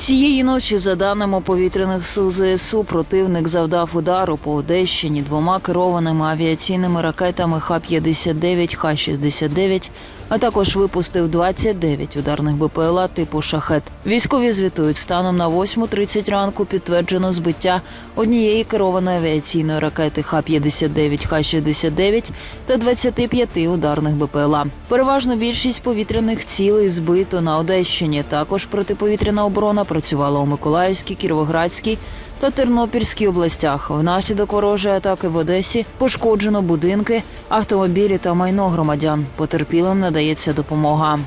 Цієї ночі, за даними повітряних сил ЗСУ, противник завдав удару по Одещині двома керованими авіаційними ракетами Х-59, Х-69, а також випустив 29 ударних БПЛА типу «Шахет». Військові звітують, станом на 8.30 ранку підтверджено збиття однієї керованої авіаційної ракети Х-59, Х-69 та 25 ударних БПЛА. Переважно більшість повітряних цілей збито на Одещині. Також протиповітряна оборона працювала у Миколаївській, Кіровоградській та Тернопільській областях. Внаслідок ворожої атаки в Одесі пошкоджено будинки, автомобілі та майно громадян. Потерпілим надається допомога.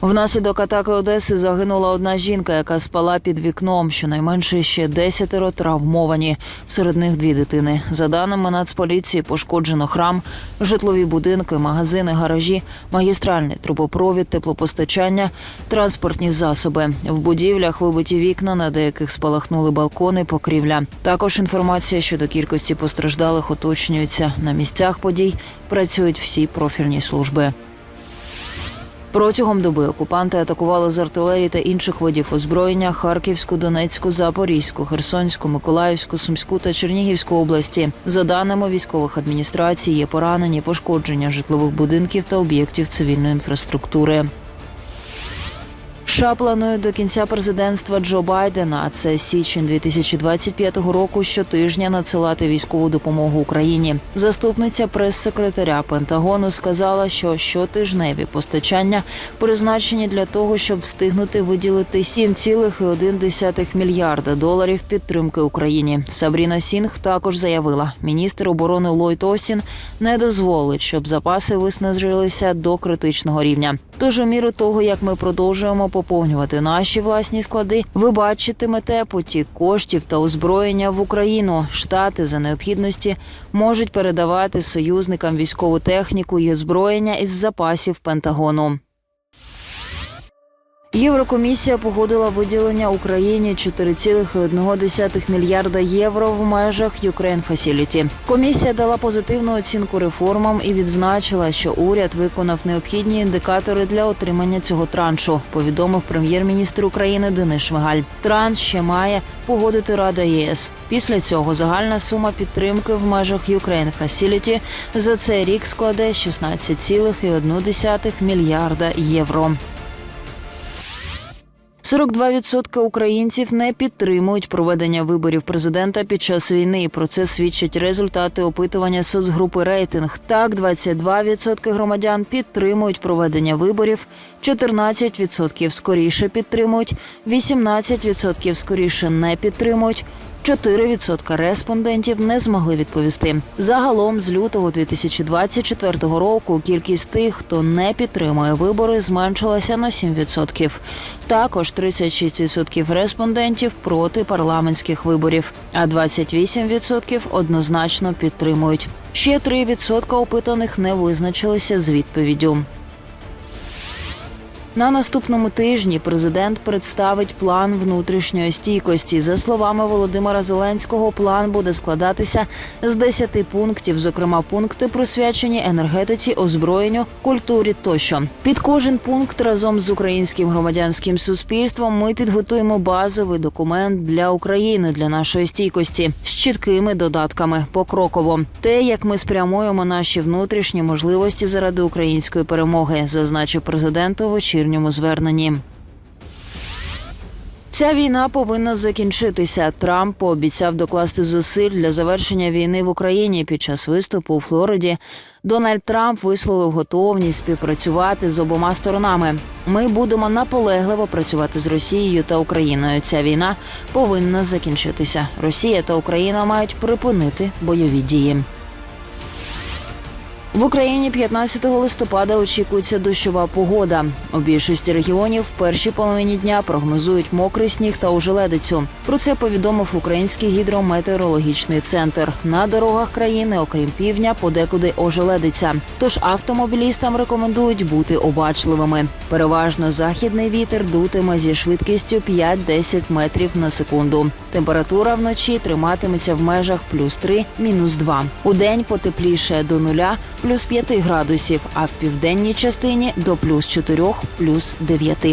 Внаслідок атаки Одеси загинула одна жінка, яка спала під вікном. Щонайменше ще десятеро травмовані. Серед них дві дитини. За даними Нацполіції, пошкоджено храм, житлові будинки, магазини, гаражі, магістральний трубопровід, теплопостачання, транспортні засоби. В будівлях вибиті вікна, на деяких спалахнули балкони, покрівля. Також інформація щодо кількості постраждалих уточнюється. На місцях подій працюють всі профільні служби. Протягом доби окупанти атакували з артилерії та інших водів озброєння Харківську, Донецьку, Запорізьку, Херсонську, Миколаївську, Сумську та Чернігівську області. За даними військових адміністрацій, є поранені, пошкодження житлових будинків та об'єктів цивільної інфраструктури. США планує до кінця президентства Джо Байдена, а це січень 2025 року, щотижня надсилати військову допомогу Україні. Заступниця прес-секретаря Пентагону сказала, що щотижневі постачання призначені для того, щоб встигнути виділити 7,1 мільярда доларів підтримки Україні. Сабріна Сінг також заявила, міністр оборони Ллойд Остін не дозволить, щоб запаси виснажилися до критичного рівня. Тож у міру того, як ми продовжуємо поповнювати наші власні склади, ви бачитимете потік коштів та озброєння в Україну. Штати за необхідності можуть передавати союзникам військову техніку і озброєння із запасів Пентагону. Єврокомісія погодила виділення Україні 4,1 мільярда євро в межах Ukraine Facility. Комісія дала позитивну оцінку реформам і відзначила, що уряд виконав необхідні індикатори для отримання цього траншу. Повідомив прем'єр-міністр України Денис Шмигаль. Транш ще має погодити Рада ЄС. Після цього загальна сума підтримки в межах Ukraine Facility за цей рік складе 16,1 мільярда євро. 42% українців не підтримують проведення виборів президента під час війни. Про це свідчать результати опитування соцгрупи рейтинг. Так, 22% громадян підтримують проведення виборів, 14% скоріше підтримують, 18% скоріше не підтримують. 4% респондентів не змогли відповісти. Загалом з лютого 2024 року кількість тих, хто не підтримує вибори, зменшилася на 7%. Також 36% респондентів проти парламентських виборів, а 28% однозначно підтримують. Ще 3% опитаних не визначилися з відповіддю. На наступному тижні президент представить план внутрішньої стійкості. За словами Володимира Зеленського, план буде складатися з 10 пунктів, зокрема пункти присвячені енергетиці, озброєнню, культурі тощо. Під кожен пункт разом з українським громадянським суспільством ми підготуємо базовий документ для України для нашої стійкості з чіткими додатками покроково. Те, як ми спрямуємо наші внутрішні можливості заради української перемоги, зазначив президент у вечірньому зверненні. Ця війна повинна закінчитися. Трамп пообіцяв докласти зусиль для завершення війни в Україні під час виступу у Флориді. Дональд Трамп висловив готовність співпрацювати з обома сторонами. Ми будемо наполегливо працювати з Росією та Україною. Ця війна повинна закінчитися. Росія та Україна мають припинити бойові дії. В Україні 15 листопада очікується дощова погода. У більшості регіонів в першій половині дня прогнозують мокрий сніг та ожеледицю. Про це повідомив Український гідрометеорологічний центр. На дорогах країни, окрім півдня, подекуди ожеледиця. Тож автомобілістам рекомендують бути обачливими. Переважно західний вітер дутиме зі швидкістю 5-10 метрів на секунду. Температура вночі триматиметься в межах плюс 3, мінус 2. У день потепліше до нуля, плюс 5 градусів, а в південній частині до плюс 4, плюс 9.